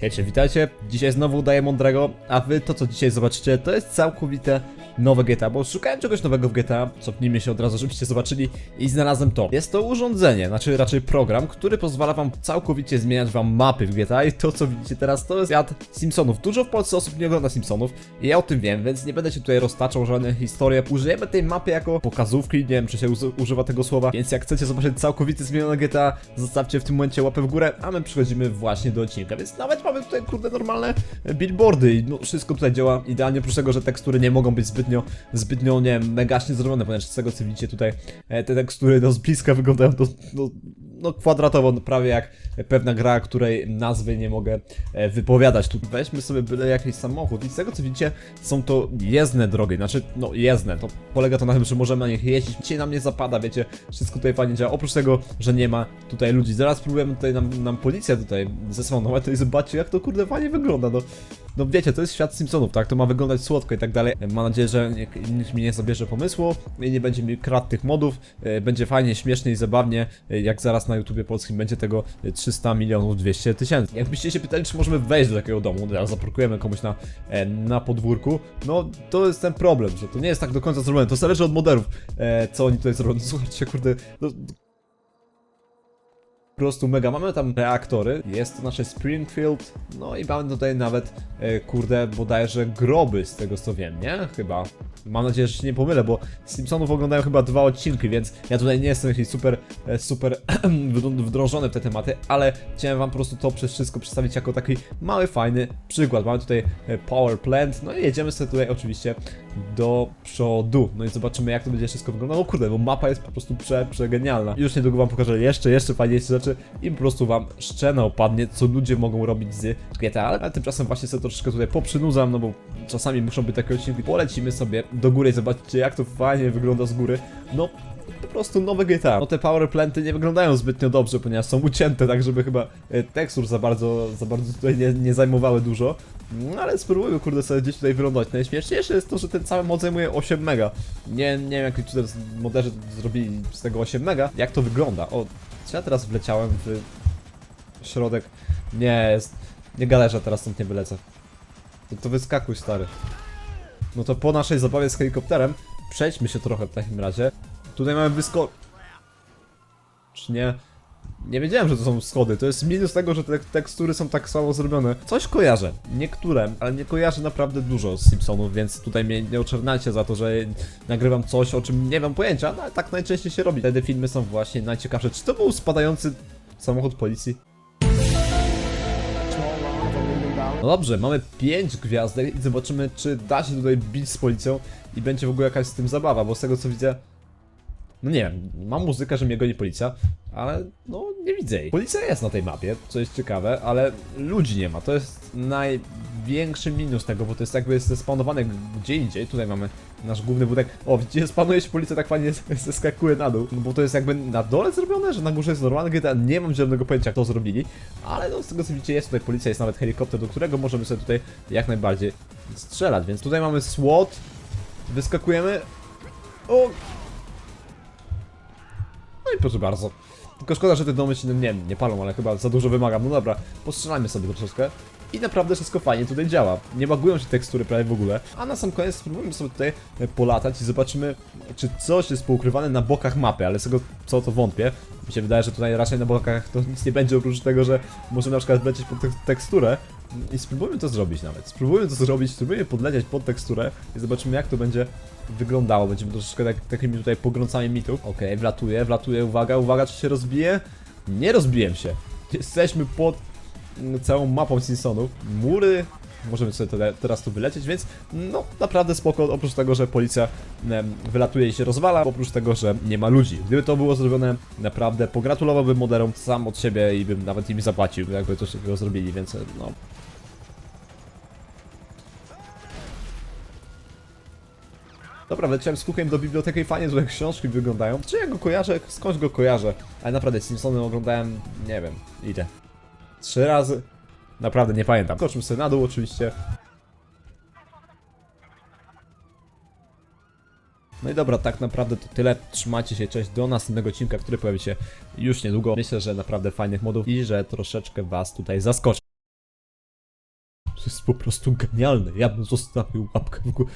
Hejcie, witajcie. Dzisiaj znowu udaję mądrego, a wy to co dzisiaj zobaczycie to jest całkowite nowe GTA, bo szukałem czegoś nowego w GTA, cofnijmy się od razu, żebyście zobaczyli i znalazłem to. Jest to urządzenie, znaczy raczej program, który pozwala wam całkowicie zmieniać wam mapy w GTA i to co widzicie teraz to jest świat Simpsonów. Dużo w Polsce osób nie ogląda Simpsonów i ja o tym wiem, więc nie będę się tutaj roztaczał żadne historie. Użyjemy tej mapy jako pokazówki, nie wiem czy się używa tego słowa, więc jak chcecie zobaczyć całkowicie zmienione GTA, zostawcie w tym momencie łapę w górę, a my przechodzimy właśnie do odcinka, więc nawet mamy tutaj kurde normalne billboardy i no, wszystko tutaj działa idealnie, oprócz tego, że tekstury nie mogą być zbytnio, zbytnio, nie wiem, megaśnie zrobione, ponieważ z tego co widzicie tutaj e, te tekstury no z bliska wyglądają no, no, no kwadratowo, no, prawie jak pewna gra, której nazwy nie mogę e, wypowiadać. Tu weźmy sobie byle jakiś samochód i z tego co widzicie są to jezdne drogi, znaczy no jezdne, to polega to na tym, że możemy na nich jeździć, dzisiaj nam nie zapada, wiecie, wszystko tutaj fajnie działa, oprócz tego, że nie ma tutaj ludzi. Zaraz próbujemy tutaj nam, nam policja tutaj zesłanować, to i zobaczcie jak to kurde fajnie wygląda, no. No wiecie, to jest świat Simpsonów, tak? To ma wyglądać słodko i tak dalej. Mam nadzieję, że nikt, mi nie zabierze pomysłu i nie będzie mi kradł tych modów. E, Będzie fajnie, śmiesznie i zabawnie, e, jak zaraz na YouTubie polskim będzie tego e, 300 milionów 200 tysięcy. Jakbyście się pytali, czy możemy wejść do takiego domu, teraz zaparkujemy komuś na, e, na podwórku, no to jest ten problem, że to nie jest tak do końca zrobione. To zależy od modelów, e, co oni tutaj zrobią. No, Słuchajcie, kurde, no, po prostu mega. Mamy tam reaktory, jest to nasze Springfield, no i mamy tutaj nawet, e, kurde, bodajże groby z tego co wiem, nie? Chyba. Mam nadzieję, że się nie pomylę, bo Simpsonów oglądają chyba dwa odcinki, więc ja tutaj nie jestem jakiś super, e, super wdrą- wdrążony w te tematy, ale chciałem wam po prostu to przez wszystko przedstawić jako taki mały, fajny przykład. Mamy tutaj e, power plant, no i jedziemy sobie tutaj oczywiście do przodu. No i zobaczymy jak to będzie wszystko wyglądało. Kurde, bo mapa jest po prostu prze, przegenialna. Już niedługo wam pokażę jeszcze, jeszcze fajniejsze rzeczy i po prostu wam szczena opadnie, co ludzie mogą robić z GTA, ale tymczasem właśnie sobie troszeczkę tutaj poprzynudzam, no bo czasami muszą być takie odcinki. Polecimy sobie do góry i zobaczcie jak to fajnie wygląda z góry. No prostu nowe GTA. No te power planty nie wyglądają zbytnio dobrze, ponieważ są ucięte, tak żeby chyba e, tekstur za bardzo, za bardzo tutaj nie, nie zajmowały dużo. No ale spróbujmy kurde sobie gdzieś tutaj wylądować. Najśmieszniejsze jest to, że ten cały mod zajmuje 8 mega. Nie, nie wiem jak tutaj moderzy zrobili z tego 8 mega. Jak to wygląda? O, czy ja teraz wleciałem w środek? Nie, jest... Nie że teraz stąd nie wylecę. To, to wyskakuj stary. No to po naszej zabawie z helikopterem przejdźmy się trochę w takim razie. Tutaj mamy wysko... Czy nie? Nie wiedziałem, że to są schody. To jest minus tego, że te tekstury są tak słabo zrobione. Coś kojarzę. Niektóre, ale nie kojarzę naprawdę dużo z Simpsonów, więc tutaj mnie nie oczerniajcie za to, że nagrywam coś, o czym nie mam pojęcia, no ale tak najczęściej się robi. Wtedy filmy są właśnie najciekawsze. Czy to był spadający samochód policji? No dobrze, mamy 5 gwiazdek i zobaczymy, czy da się tutaj bić z policją i będzie w ogóle jakaś z tym zabawa, bo z tego co widzę, no nie wiem, mam muzykę, że mnie goni policja, ale no nie widzę jej. Policja jest na tej mapie, co jest ciekawe, ale ludzi nie ma. To jest największy minus tego, bo to jest jakby zespawnowane gdzie indziej. Tutaj mamy nasz główny budynek. O, widzicie, spanuje się policja tak fajnie zeskakuje na dół, no bo to jest jakby na dole zrobione, że na górze jest normalny GTA. Nie mam zielonego pojęcia, jak to zrobili, ale no z tego co widzicie, jest tutaj policja, jest nawet helikopter, do którego możemy sobie tutaj jak najbardziej strzelać, więc tutaj mamy SWAT, wyskakujemy. O, proszę bardzo. Tylko szkoda, że te domy się, no nie nie palą, ale chyba za dużo wymagam. No dobra, postrzelajmy sobie troszeczkę. I naprawdę wszystko fajnie tutaj działa. Nie bagują się tekstury prawie w ogóle. A na sam koniec spróbujmy sobie tutaj e, polatać i zobaczymy, czy coś jest poukrywane na bokach mapy, ale z tego co to wątpię. Mi się wydaje, że tutaj raczej na bokach to nic nie będzie, oprócz tego, że możemy na przykład wlecieć pod tek- teksturę. I spróbujmy to zrobić nawet. Spróbujmy to zrobić, spróbujmy podlecieć pod teksturę i zobaczymy jak to będzie wyglądało. Będziemy troszeczkę tak, takimi tutaj pogrącami mitów. Okej, wlatuję, wlatuję, uwaga, uwaga, czy się rozbije? Nie rozbiłem się. Jesteśmy pod mm, całą mapą Simpsonów. Mury, możemy sobie te, teraz tu wylecieć, więc no naprawdę spoko, oprócz tego, że policja wylatuje i się rozwala, oprócz tego, że nie ma ludzi. Gdyby to było zrobione naprawdę, pogratulowałbym moderom sam od siebie i bym nawet im zapłacił, jakby coś takiego zrobili, więc no Dobra, wleciałem z kukiem do biblioteki i fajnie tutaj książki wyglądają. Czy ja go kojarzę? Skądś go kojarzę? Ale naprawdę Simpsony oglądałem, nie wiem, ile? Trzy razy? Naprawdę nie pamiętam. Skoczmy sobie na dół oczywiście. No i dobra, tak naprawdę to tyle. Trzymajcie się, cześć do następnego odcinka, który pojawi się już niedługo. Myślę, że naprawdę fajnych modów i że troszeczkę was tutaj zaskoczę. jest po prostu genialne. Ja bym zostawił łapkę w górę.